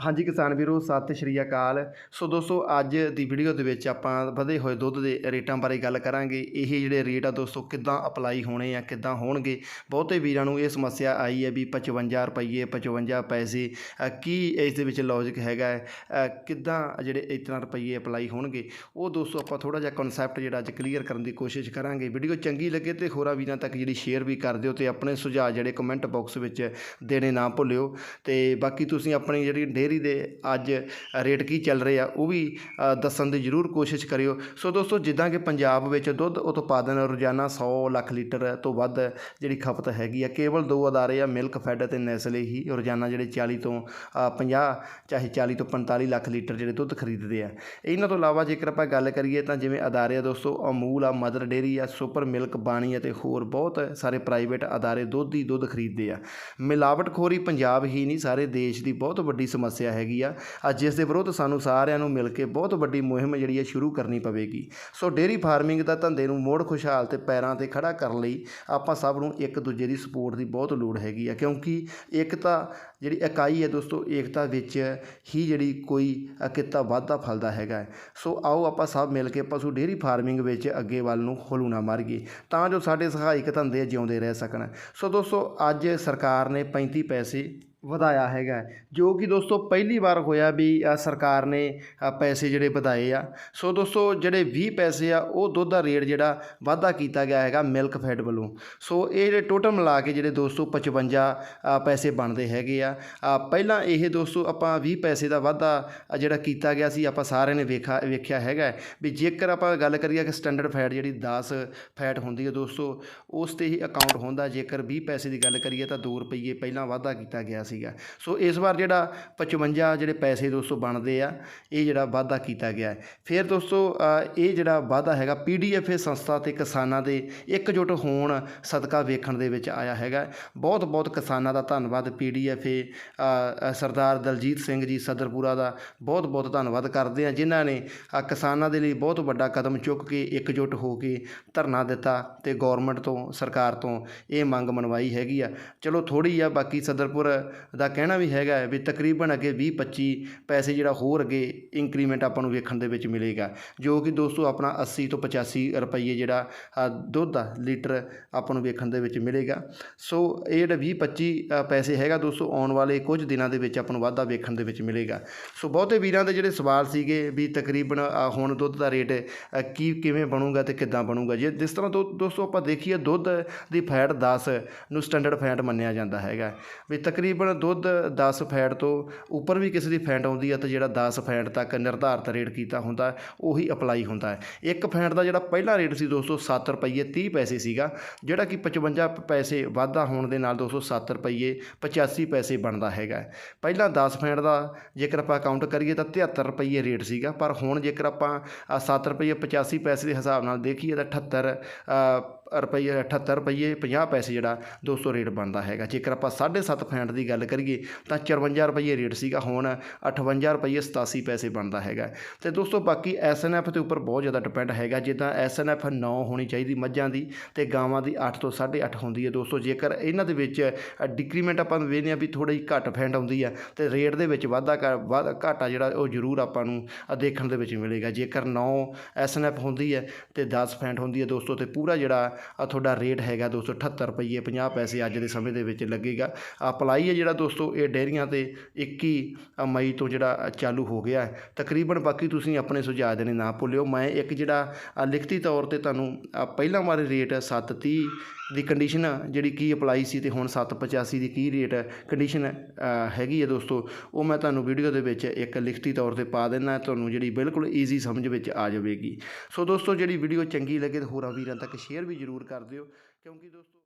ਹਾਂਜੀ ਕਿਸਾਨ ਵੀਰੋ, ਸਤਿ ਸ਼੍ਰੀ ਅਕਾਲ। ਸੋ ਦੋਸਤੋ, ਅੱਜ ਦੀ ਵੀਡੀਓ ਦੇ ਵਿੱਚ ਆਪਾਂ ਵਧੇ ਹੋਏ ਦੁੱਧ ਦੇ ਰੇਟਾਂ ਬਾਰੇ ਗੱਲ ਕਰਾਂਗੇ। ਇਹ ਜਿਹੜੇ ਰੇਟ ਆ ਦੋਸਤੋ, ਕਿੱਦਾਂ ਅਪਲਾਈ ਹੋਣੇ ਆ, ਕਿੱਦਾਂ ਹੋਣਗੇ? ਬਹੁਤੇ ਵੀਰਾਂ ਨੂੰ ਇਹ ਸਮੱਸਿਆ ਆਈ ਹੈ ਵੀ 55 ਰੁਪਏ 55 ਪੈਸੇ ਕੀ ਇਸ ਦੇ ਵਿੱਚ ਲੌਜਿਕ ਹੈਗਾ ਕਿੱਦਾਂ ਜਿਹੜੇ ਇਸ ਤਰ੍ਹਾਂ ਰੁਪਏ ਅਪਲਾਈ ਹੋਣਗੇ? ਉਹ ਦੋਸਤੋ, ਆਪਾਂ ਥੋੜਾ ਜਿਹਾ ਕਨਸੈਪਟ ਜਿਹੜਾ ਅੱਜ ਕਲੀਅਰ ਕਰਨ ਦੀ ਕੋਸ਼ਿਸ਼ ਕਰਾਂਗੇ। ਵੀਡੀਓ ਚੰਗੀ ਲੱਗੇ ਤੇ ਹੋਰਾਂ ਵੀਰਾਂ ਤੱਕ ਜਿਹੜੀ ਸ਼ੇਅਰ ਵੀ ਕਰ ਦਿਓ ਤੇ ਆਪਣੇ ਸੁਝਾਅ ਜਿਹੜੇ ਕਮੈਂਟ ਬਾਕਸ ਵਿੱਚ ਦੇਣੇ ਨਾ ਭੁੱਲਿਓ। ਤੇ ਬਾਕੀ ਤੁਸੀਂ ਆਪਣੀ ਜਿਹੜੀ ਡੇਅਰੀ ਦੇ ਅੱਜ ਰੇਟ ਕੀ ਚੱਲ ਰਹੇ ਆ ਉਹ ਵੀ ਦੱਸਣ ਦੀ ਜ਼ਰੂਰ ਕੋਸ਼ਿਸ਼ ਕਰਿਓ। ਸੋ ਦੋਸਤੋ ਜਿੱਦਾਂ ਕਿ ਪੰਜਾਬ ਵਿੱਚ ਦੁੱਧ ਉਤਪਾਦਨ ਰੋਜ਼ਾਨਾ 100 ਲੱਖ ਲੀਟਰ ਤੋਂ ਵੱਧ ਜਿਹੜੀ ਖਪਤ ਹੈਗੀ ਆ ਕੇਵਲ ਦੋ ਅਦਾਰੇ ਆ ਮਿਲਕ ਫੈਡ ਅਤੇ ਨੈਸਲੇ ਹੀ ਰੋਜ਼ਾਨਾ ਜਿਹੜੇ 40 ਤੋਂ ਅ, 50 ਚਾਹੇ 40 ਤੋਂ 45 ਲੱਖ ਲੀਟਰ ਜਿਹੜੇ ਦੁੱਧ ਖਰੀਦਦੇ ਆ। ਇਹਨਾਂ ਤੋਂ ਇਲਾਵਾ ਜੇਕਰ ਆਪਾਂ ਗੱਲ ਕਰੀਏ ਤਾਂ ਜਿਵੇਂ ਅਦਾਰੇ ਆ ਦੋਸਤੋ ਅਮੂਲ ਆ ਮਦਰ ਡੇਅਰੀ ਆ ਸੁਪਰ ਮਿਲਕ ਬਾਣੀ ਅਤੇ ਹੋਰ ਬਹੁਤ ਸਾਰੇ ਪ੍ਰਾਈਵੇਟ ਅਦਾਰੇ ਦੁੱਧ ਹੀ ਦੁੱਧ ਖਰੀਦਦੇ ਆ। ਮਿਲਾਵਟਖੋਰੀ ਪੰਜਾਬ ਹੀ ਨਹੀਂ ਸਾਰੇ ਦੇਸ਼ ਦੀ ਬਹੁਤ ਵੱਡੀ ਸਮੱਸਿਆ ਹੈਗੀ ਆ। ਅੱਜ ਜਿਸ ਦੇ ਵਿਰੁੱਧ ਸਾਨੂੰ ਸਾਰਿਆਂ ਨੂੰ ਮਿਲ ਕੇ ਬਹੁਤ ਵੱਡੀ ਮੁਹਿੰਮ ਜਿਹੜੀ ਹੈ ਸ਼ੁਰੂ ਕਰਨੀ ਪਵੇਗੀ। ਸੋ ਡੇਅਰੀ ਫਾਰਮਿੰਗ ਦਾ ਧੰਦੇ ਨੂੰ ਮੋੜ ਖੁਸ਼ਹਾਲ ਤੇ ਪੈਰਾਂ ਤੇ ਖੜਾ ਕਰਨ ਲਈ ਆਪਾਂ ਸਭ ਨੂੰ ਇੱਕ ਦੂਜੇ ਦੀ ਸਪੋਰਟ ਦੀ ਬਹੁਤ ਲੋੜ ਹੈਗੀ ਆ। ਕਿਉਂਕਿ ਏਕਤਾ ਜਿਹੜੀ ਇਕਾਈ ਹੈ ਦੋਸਤੋ, ਏਕਤਾ ਵਿੱਚ ਹੀ ਜਿਹੜੀ ਕੋਈ ਕਿੱਤਾ ਵਾਧਾ ਫਲਦਾ ਹੈਗਾ ਸੋ ਆਓ ਆਪਾਂ ਸਭ ਮਿਲ ਕੇ ਪਸ਼ੂ ਡੇਅਰੀ ਫਾਰਮਿੰਗ ਵਿੱਚ ਅੱਗੇ ਵੱਲ ਨੂੰ ਹੌਲੂ ਨਾ ਮਾਰੀਏ ਤਾਂ ਜੋ ਸਾਡੇ ਸਹਾਇਕ ਧੰਦੇ ਜਿਉਂਦੇ ਰਹਿ ਸਕਣ। ਸੋ ਦੋਸਤੋ, ਅੱਜ ਸਰਕਾਰ ਨੇ 35 ਪੈਸੇ ਵਧਾਇਆ ਹੈਗਾ ਜੋ ਕਿ ਦੋਸਤੋ ਪਹਿਲੀ ਵਾਰ ਹੋਇਆ ਵੀ ਸਰਕਾਰ ਨੇ ਪੈਸੇ ਜਿਹੜੇ ਵਧਾਏ ਆ। ਸੋ ਦੋਸਤੋ ਜਿਹੜੇ 20 ਪੈਸੇ ਆ, ਉਹ ਦੁੱਧ ਦਾ ਰੇਟ ਜਿਹੜਾ ਵਾਧਾ ਕੀਤਾ ਗਿਆ ਹੈਗਾ ਮਿਲਕ ਫੈਡ ਵੱਲੋਂ। ਸੋ ਇਹ ਜਿਹੜੇ ਟੋਟਲ ਮਿਲਾ ਕੇ ਜਿਹੜੇ ਦੋਸਤੋ 55 ਪੈਸੇ ਬਣਦੇ ਹੈਗੇ ਆ। ਪਹਿਲਾਂ ਇਹ ਦੋਸਤੋ ਆਪਾਂ 20 ਪੈਸੇ ਦਾ ਵਾਧਾ ਜਿਹੜਾ ਕੀਤਾ ਗਿਆ ਸੀ, ਆਪਾਂ ਸਾਰਿਆਂ ਨੇ ਵੇਖਾ, ਵੇਖਿਆ ਹੈਗਾ ਵੀ ਜੇਕਰ ਆਪਾਂ ਗੱਲ ਕਰੀਏ ਕਿ ਸਟੈਂਡਰਡ ਫੈਟ ਜਿਹੜੀ 10 ਫੈਟ ਹੁੰਦੀ ਹੈ ਦੋਸਤੋ, ਉਸ ਤੇ ਹੀ ਅਕਾਊਂਟ ਹੁੰਦਾ। ਜੇਕਰ 20 ਪੈਸੇ ਦੀ ਗੱਲ ਕਰੀਏ ਤਾਂ 2 ਰੁਪਏ ਪਹਿਲਾਂ ਵਾਧਾ ਕੀਤਾ ਗਿਆ ਸੀਗਾ। ਸੋ ਇਸ ਵਾਰ ਜਿਹੜਾ 55 ਜਿਹੜੇ ਪੈਸੇ ਦੋਸਤੋ ਬਣਦੇ ਆ, ਇਹ ਜਿਹੜਾ ਵਾਧਾ ਕੀਤਾ ਗਿਆ ਹੈ। ਫਿਰ ਦੋਸਤੋ ਇਹ ਜਿਹੜਾ ਵਾਧਾ ਹੈਗਾ ਪੀਡੀਐਫ ਸੰਸਥਾ ਤੇ ਕਿਸਾਨਾਂ ਦੇ ਇਕਜੁੱਟ ਹੋਣ ਸਦਕਾ ਵੇਖਣ ਦੇ ਵਿੱਚ ਆਇਆ ਹੈਗਾ। ਬਹੁਤ ਬਹੁਤ ਕਿਸਾਨਾਂ ਦਾ ਧੰਨਵਾਦ ਪੀਡੀਐਫ ਸਰਦਾਰ ਦਲਜੀਤ ਸਿੰਘ ਜੀ ਸਦਰਪੁਰਾ ਦਾ। ਬਹੁਤ ਬਹੁਤ ਧੰਨਵਾਦ ਕਰਦੇ ਆ ਜਿਨ੍ਹਾਂ ਨੇ ਕਿਸਾਨਾਂ ਦੇ ਲਈ ਬਹੁਤ ਵੱਡਾ ਕਦਮ ਚੁੱਕ ਕੇ ਇਕਜੁੱਟ ਹੋ ਕੇ ਧਰਨਾ ਦਿੱਤਾ ਤੇ ਗਵਰਨਮੈਂਟ ਤੋਂ, ਸਰਕਾਰ ਤੋਂ ਇਹ ਮੰਗ ਮਨਵਾਈ ਹੈਗੀ ਆ। ਚਲੋ ਥੋੜੀ ਆ ਬਾਕੀ ਸਦਰਪੁਰ ਦਾ ਕਹਿਣਾ ਵੀ ਹੈਗਾ ਵੀ ਤਕਰੀਬਨ ਅੱਗੇ 20 25 ਪੈਸੇ ਜਿਹੜਾ ਹੋਰ ਅੱਗੇ ਇੰਕਰੀਮੈਂਟ ਆਪਾਂ ਨੂੰ ਵੇਖਣ ਦੇ ਵਿੱਚ ਮਿਲੇਗਾ। ਜੋ ਕਿ ਦੋਸਤੋ ਆਪਣਾ 80 ਤੋਂ 85 ਰੁਪਏ ਜਿਹੜਾ ਦੁੱਧ ਆ, ਲੀਟਰ ਆਪਾਂ ਨੂੰ ਵੇਖਣ ਦੇ ਵਿੱਚ ਮਿਲੇਗਾ। ਸੋ ਇਹ ਜਿਹੜਾ 20 25 ਪੈਸੇ ਹੈਗਾ ਦੋਸਤੋ, ਆਉਣ ਵਾਲੇ ਕੁਝ ਦਿਨਾਂ ਦੇ ਵਿੱਚ ਆਪਾਂ ਨੂੰ ਵਾਧਾ ਵੇਖਣ ਦੇ ਵਿੱਚ ਮਿਲੇਗਾ। ਸੋ ਬਹੁਤੇ ਵੀਰਾਂ ਦੇ ਜਿਹੜੇ ਸਵਾਲ ਸੀਗੇ ਵੀ ਤਕਰੀਬਨ ਹੁਣ ਦੁੱਧ ਦਾ ਰੇਟ ਕੀ, ਕਿਵੇਂ ਬਣੂਗਾ ਤੇ ਕਿੱਦਾਂ ਬਣੂਗਾ? ਜੇ ਜਿਸ ਤਰ੍ਹਾਂ ਦੋ, ਦੋਸਤੋ ਆਪਾਂ ਦੇਖੀਏ ਦੁੱਧ ਦੀ ਫੈਟ 10 ਨੂੰ ਸਟੈਂਡਰਡ ਫੈਟ ਮੰਨਿਆ ਜਾਂਦਾ ਹੈਗਾ। ਵੀ ਤਕਰੀਬਨ ਦੁੱਧ 10 ਫੈਟ ਤੋਂ ਉੱਪਰ ਵੀ ਕਿਸੇ ਦੀ ਫੈਂਟ ਆਉਂਦੀ ਹੈ ਤਾਂ ਜਿਹੜਾ 10 ਫੈਂਟ ਤੱਕ ਨਿਰਧਾਰਤ ਰੇਟ ਕੀਤਾ ਹੁੰਦਾ, ਉਹੀ ਅਪਲਾਈ ਹੁੰਦਾ ਹੈ। ਇੱਕ ਫੈਂਟ ਦਾ ਜਿਹੜਾ ਪਹਿਲਾ ਰੇਟ ਸੀ ਦੋਸਤੋ 7 ਰੁਪਏ 30 ਪੈਸੇ ਸੀਗਾ, ਜਿਹੜਾ ਕਿ 55 ਪੈਸੇ ਵਾਧਾ ਹੋਣ ਦੇ ਨਾਲ ਦੋਸਤੋ 7 ਰੁਪਏ 85 ਪੈਸੇ ਬਣਦਾ ਹੈਗਾ ਪਹਿਲਾਂ 10 ਫੈਂਟ ਦਾ ਜੇਕਰ ਆਪਾਂ ਕਾਊਂਟ ਕਰੀਏ ਤਾਂ 73 ਰੁਪਏ ਰੇਟ ਸੀਗਾ, ਪਰ ਹੁਣ ਜੇਕਰ ਆਪਾਂ 7 ਰੁਪਏ 85 ਪੈਸੇ ਦੇ ਹਿਸਾਬ ਨਾਲ ਦੇਖੀਏ ਤਾਂ 78 ਰੁਪਈਏ ਰੁਪਏ 78 ਰੁਪਏ 50 ਪੈਸੇ ਜਿਹੜਾ ਦੋਸਤੋ ਰੇਟ ਬਣਦਾ ਹੈਗਾ। ਜੇਕਰ ਆਪਾਂ 7.5 ਫੈਂਟ ਦੀ ਗੱਲ ਕਰੀਏ, ਤਾਂ 54 ਰੁਪਈਏ ਰੇਟ ਸੀਗਾ, ਹੁਣ 58 ਰੁਪਈਏ 87 ਪੈਸੇ ਬਣਦਾ ਹੈਗਾ। ਤੇ ਦੋਸਤੋ ਬਾਕੀ ਐਸਐਨਐਫ ਦੇ ਉੱਪਰ ਬਹੁਤ ਜ਼ਿਆਦਾ ਡਿਪੈਂਡ ਹੈਗਾ ਜਿੱਦਾਂ ਐਸਐਨਐਫ 9 ਹੋਣੀ ਚਾਹੀਦੀ ਮੱਝਾਂ ਦੀ, ਤੇ ਗਾਵਾਂ ਦੀ 8 ਤੋਂ 8.5 ਹੁੰਦੀ ਹੈ ਦੋਸਤੋ। ਜੇਕਰ ਇਹਨਾਂ ਦੇ ਵਿੱਚ ਡਿਕਰੀਮੈਂਟ ਆਪਾਂ ਵੇਖਦੇ ਹਾਂ ਵੀ ਥੋੜੀ ਜਿਹੀ ਘੱਟ ਫੈਂਟ ਆਉਂਦੀ ਆ, ਤੇ ਰੇਟ ਦੇ ਵਿੱਚ ਵਾਧਾ ਕਰ ਵਾਧਾ ਘਾਟਾ ਜਿਹੜਾ ਉਹ ਜ਼ਰੂਰ ਆਪਾਂ ਨੂੰ ਦੇਖਣ ਦੇ ਵਿੱਚ ਮਿਲੇਗਾ। ਜੇਕਰ 9 ਐਸਐਨਐਫ ਹੁੰਦੀ ਹੈ, ਤੇ 10 ਫੈਂਟ ਹੁੰਦੀ ਹੈ ਦੋਸਤੋ, ਤੇ ਪੂਰਾ ਜਿਹੜਾ ਆ ਤੁਹਾਡਾ ਰੇਟ ਹੈਗਾ ਦੋਸਤੋ 78 ਰੁਪਏ 50 ਪੈਸੇ ਅੱਜ ਦੇ ਸਮੇਂ ਦੇ ਵਿੱਚ ਲੱਗੇਗਾ। ਅਪਲਾਈ ਹੈ ਜਿਹੜਾ ਦੋਸਤੋ, ਇਹ ਡੇਅਰੀਆਂ ਤੇ 21 ਮਈ ਤੋਂ ਜਿਹੜਾ ਚਾਲੂ ਹੋ ਗਿਆ ਤਕਰੀਬਨ ਬਾਕੀ ਤੁਸੀਂ ਆਪਣੇ ਸੁਝਾਅ ਦੇਣੇ ਨਾ ਭੁੱਲਿਓ। ਮੈਂ ਇੱਕ ਜਿਹੜਾ ਲਿਖਤੀ ਤੌਰ ਤੇ ਤੁਹਾਨੂੰ ਪਹਿਲਾਂ ਵਾਲੇ ਰੇਟ 730 ਦੀ ਕੰਡੀਸ਼ਨ ਜਿਹੜੀ ਕੀ ਅਪਲਾਈ ਸੀ ਤੇ ਹੁਣ 785 ਦੀ ਕੀ ਰੇਟ ਕੰਡੀਸ਼ਨ ਹੈਗੀ ਹੈ ਦੋਸਤੋ। ਉਹ ਮੈਂ ਤੁਹਾਨੂੰ ਵੀਡੀਓ ਦੇ ਵਿੱਚ ਇੱਕ ਲਿਖਤੀ ਤੌਰ ਤੇ ਪਾ ਦਿੰਦਾ, ਤੁਹਾਨੂੰ ਜਿਹੜੀ ਬਿਲਕੁਲ ਈਜ਼ੀ ਸਮਝ ਵਿੱਚ ਆ ਜਾਵੇਗੀ। ਸੋ ਦੋਸਤੋ, ਜਿਹੜੀ ਵੀਡੀਓ ਚੰਗੀ ਲੱਗੇ ਤਾਂ ਹੋਰਾਂ ਵੀਰਾਂ ਤੱਕ ਸ਼ੇਅਰ ਵੀ ਜ਼ਰੂਰ ਕਰ ਦਿਓ। ਕਿਉਂਕਿ ਦੋਸਤੋ